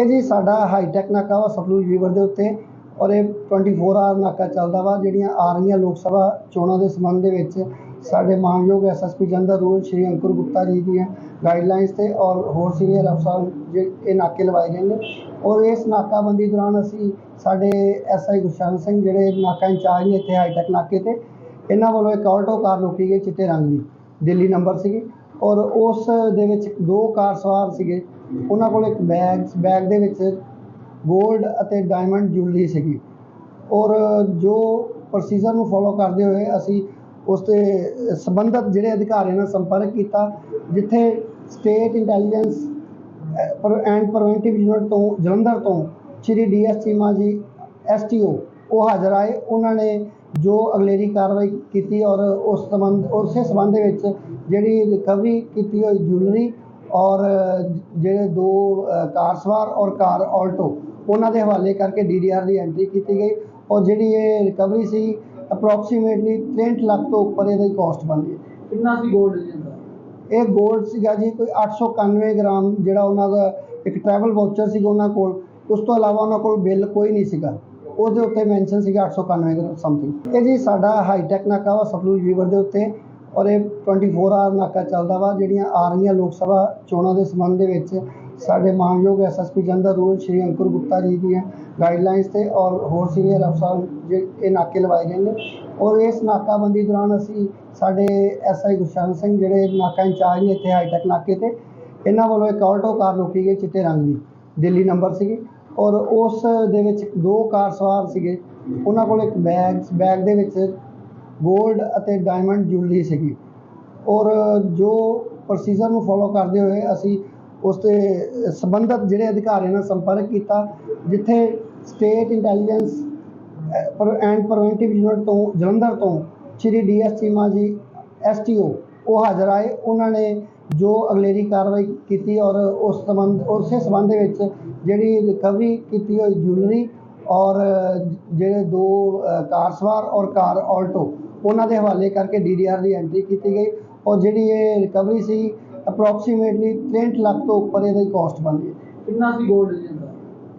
ਇਹ ਜੀ ਸਾਡਾ ਹਾਈਟੈਕ ਨਾਕਾ ਵਾ ਸਤਲੁਜ ਰਿਵਰ ਦੇ ਉੱਤੇ ਔਰ ਇਹ 24 ਆਵਰ ਨਾਕਾ ਚੱਲਦਾ ਵਾ, ਜਿਹੜੀਆਂ ਆ ਰਹੀਆਂ ਲੋਕ ਸਭਾ ਚੋਣਾਂ ਦੇ ਸੰਬੰਧ ਦੇ ਵਿੱਚ ਸਾਡੇ ਮਾਨਯੋਗ ਐਸਐਸਪੀ ਜੰਦਰ ਰੂਲ ਸ਼੍ਰੀ ਅੰਕੁਰ ਗੁਪਤਾ ਜੀ ਦੀਆਂ ਗਾਈਡਲਾਈਨਸ ਤੇ ਔਰ ਹੋਰ ਸੀਨੀਅਰ ਅਫਸਰਾਂ ਜੇ ਇਹ ਨਾਕੇ ਲਵਾਏ ਗਏ ਨੇ ਔਰ ਇਸ ਨਾਕਾਬੰਦੀ ਦੌਰਾਨ ਅਸੀਂ ਸਾਡੇ ਐਸਆਈ ਗੁਰਸ਼ਰਨ ਸਿੰਘ ਜਿਹੜੇ ਨਾਕਾ ਇੰਚਾਰਜ ਨੇ ਇੱਥੇ ਹਾਈਟੈਕ ਨਾਕੇ ਤੇ, ਇਹਨਾਂ ਵੱਲੋਂ ਇੱਕ ਆਲਟੋ ਕਾਰ ਰੋਕੀ ਗਈ ਚਿੱਟੇ ਰੰਗ ਦੀ, ਦਿੱਲੀ ਨੰਬਰ ਸੀਗੀ ਔਰ ਉਸ ਦੇ ਵਿੱਚ ਦੋ ਕਾਰ ਸਵਾਰ ਸੀਗੇ। ਉਹਨਾਂ ਕੋਲ ਇੱਕ ਬੈਗ ਬੈਗ ਦੇ ਵਿੱਚ ਗੋਲਡ ਅਤੇ ਡਾਇਮੰਡ ਜੁਲਰੀ ਸੀਗੀ। ਔਰ ਜੋ ਪ੍ਰੋਸੀਜਰ ਨੂੰ ਫੋਲੋ ਕਰਦੇ ਹੋਏ ਅਸੀਂ ਉਸ ਤੇ ਸੰਬੰਧਿਤ ਜਿਹੜੇ ਅਧਿਕਾਰੀਆਂ ਨਾਲ ਸੰਪਰਕ ਕੀਤਾ, ਜਿੱਥੇ state intelligence and preventive unit ਤੋਂ, ਜਲੰਧਰ ਤੋਂ ਸ਼੍ਰੀ ਡੀਐਸ ਚੀਮਾ ਜੀ ਐਸਟੀਓ ਉਹ ਹਾਜ਼ਰ ਆਏ। ਉਹਨਾਂ ਨੇ ਜੋ ਅਗਲੇਰੀ ਕਾਰਵਾਈ ਕੀਤੀ ਔਰ ਉਸ ਸੰਬੰਧ, ਉਸੇ ਸੰਬੰਧ ਦੇ ਵਿੱਚ ਜਿਹੜੀ ਰਿਕਵਰੀ ਕੀਤੀ ਹੋਈ ਜੁਐਲਰੀ ਔਰ ਜਿਹੜੇ ਦੋ ਕਾਰ ਸਵਾਰ ਔਰ ਕਾਰ ਆਲਟੋ ਉਹਨਾਂ ਦੇ ਹਵਾਲੇ ਕਰਕੇ ਡੀਡੀਆਰ ਦੀ ਐਂਟਰੀ ਕੀਤੀ ਗਈ ਔਰ ਜਿਹੜੀ ਇਹ ਰਿਕਵਰੀ ਸੀ ਅਪਰੋਕਸੀਮੇਟਲੀ 63 ਲੱਖ ਤੋਂ ਉੱਪਰ ਇਹਦੀ ਕਾਸਟ ਬਣਦੀ ਹੈ ਕਿੰਨਾ ਸੀ 골ਡ ਜੀ ਇਹ 골ਡ ਸੀਗਾ ਜੀ ਕੋਈ 891 ਗ੍ਰਾਮ ਜਿਹੜਾ ਉਹਨਾਂ ਦਾ ਇੱਕ ਟਰੈਵਲ ਵਾਊਚਰ ਸੀਗਾ ਉਹਨਾਂ ਕੋਲ। ਉਸ ਤੋਂ ਇਲਾਵਾ ਉਹਨਾਂ ਕੋਲ ਬਿੱਲ ਕੋਈ ਨਹੀਂ ਸੀਗਾ। ਉਹਦੇ ਉੱਤੇ ਮੈਂਸ਼ਨ ਸੀਗਾ 891 ਗ੍ਰਾਮ ਸਮਥਿੰਗ ਇਹ ਜੀ ਸਾਡਾ ਹਾਈਟੈਕ ਨਾਕਾ ਵਾ ਸਤਲੁਜ ਰਿਵਰ ਦੇ ਉੱਤੇ। ਔਰ ਇਹ 24 ਆਵਰ ਨਾਕਾ ਚੱਲਦਾ ਵਾ, ਜਿਹੜੀਆਂ ਆ ਰਹੀਆਂ ਲੋਕ ਸਭਾ ਚੋਣਾਂ ਦੇ ਸੰਬੰਧ ਦੇ ਵਿੱਚ, ਸਾਡੇ ਮਾਨਯੋਗ ਐਸਐਸਪੀ ਜੰਦਰ ਰੂਰਲ ਸ਼੍ਰੀ ਅੰਕੁਰ ਗੁਪਤਾ ਜੀ ਦੀਆਂ ਗਾਈਡਲਾਈਨਸ ਤੇ ਔਰ ਹੋਰ ਸੀਨੀਅਰ ਅਫਸਰਾਂ ਜੇ ਇਹ ਨਾਕੇ ਲਵਾਏ ਗਏ ਨੇ। ਔਰ ਇਸ ਨਾਕਾਬੰਦੀ ਦੌਰਾਨ ਅਸੀਂ ਸਾਡੇ ਐਸਆਈ ਗੁਰਸ਼ਰਨ ਸਿੰਘ ਜਿਹੜੇ ਨਾਕਾ ਇੰਚਾਰਜ ਨੇ ਇੱਥੇ ਹਾਈਟੈਕ ਨਾਕੇ ਤੇ, ਇਹਨਾਂ ਵੱਲੋਂ ਇੱਕ ਆਲਟੋ ਕਾਰ ਰੋਕੀ ਗਈ ਚਿੱਟੇ ਰੰਗ ਦੀ, ਦਿੱਲੀ ਨੰਬਰ ਸੀਗੀ। ਔਰ ਉਸ ਦੇ ਵਿੱਚ ਦੋ ਕਾਰ ਸਵਾਰ ਸੀਗੇ, ਉਹਨਾਂ ਕੋਲ ਇੱਕ ਬੈਗ ਬੈਗ ਦੇ ਵਿੱਚ 골ਡ ਅਤੇ ਡਾਇਮੰਡ ਜੁਐਲਰੀ ਸੀਗੀ। ਔਰ ਜੋ ਪ੍ਰੋਸੀਜਰ ਨੂੰ ਫੋਲੋ ਕਰਦੇ ਹੋਏ ਅਸੀਂ ਉਸ ਤੇ ਸੰਬੰਧਿਤ ਜਿਹੜੇ ਅਧਿਕਾਰੀਆਂ ਨਾਲ ਸੰਪਰਕ ਕੀਤਾ, ਜਿੱਥੇ state intelligence and preventive unit ਤੋਂ, ਜਲੰਧਰ ਤੋਂ ਸ਼੍ਰੀ ਡੀਐਸ ਚੀਮਾ ਜੀ ਐਸਟੀਓ ਉਹ ਹਾਜ਼ਰ ਆਏ। ਉਹਨਾਂ ਨੇ ਜੋ ਅਗਲੇਰੀ ਕਾਰਵਾਈ ਕੀਤੀ ਔਰ ਉਸ ਸੰਬੰਧ, ਉਸੇ ਸੰਬੰਧ ਵਿੱਚ ਜਿਹੜੀ ਰਿਕਵਰੀ ਕੀਤੀ ਹੋਈ ਜੁਐਲਰੀ ਔਰ ਜਿਹੜੇ ਦੋ ਕਾਰ ਸਵਾਰ ਔਰ ਕਾਰ ਆਲਟੋ ਉਹਨਾਂ ਦੇ ਹਵਾਲੇ ਕਰਕੇ ਡੀਡੀਆਰ ਦੀ ਐਂਟਰੀ ਕੀਤੀ ਗਈ ਔਰ ਜਿਹੜੀ ਇਹ ਰਿਕਵਰੀ ਸੀ ਅਪਰੋਕਸੀਮੇਟਲੀ 63 ਲੱਖ ਤੋਂ ਉੱਪਰ ਇਹਦੀ ਕਾਸਟ ਬਣ ਗਈ। ਕਿੰਨਾ ਸੀ ਗੋਲਡ ਜੀ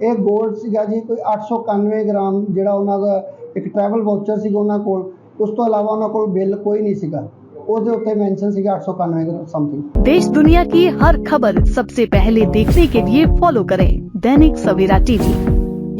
ਇਹ ਗੋਲਡ ਸੀਗਾ ਜੀ ਕੋਈ 891 ਗ੍ਰਾਮ ਜਿਹੜਾ ਉਹਨਾਂ ਦਾ ਇੱਕ ਟਰੈਵਲ ਵਾਊਚਰ ਸੀਗਾ ਉਹਨਾਂ ਕੋਲ। ਉਸ ਤੋਂ ਇਲਾਵਾ ਉਹਨਾਂ ਕੋਲ ਬਿੱਲ ਕੋਈ ਨਹੀਂ ਸੀਗਾ। ਉਹਦੇ ਉੱਤੇ मेंशन ਸੀਗਾ 891 समथिंग देश दुनिया की हर खबर सबसे पहले देखने के लिए फॉलो करें Dainik Savera TV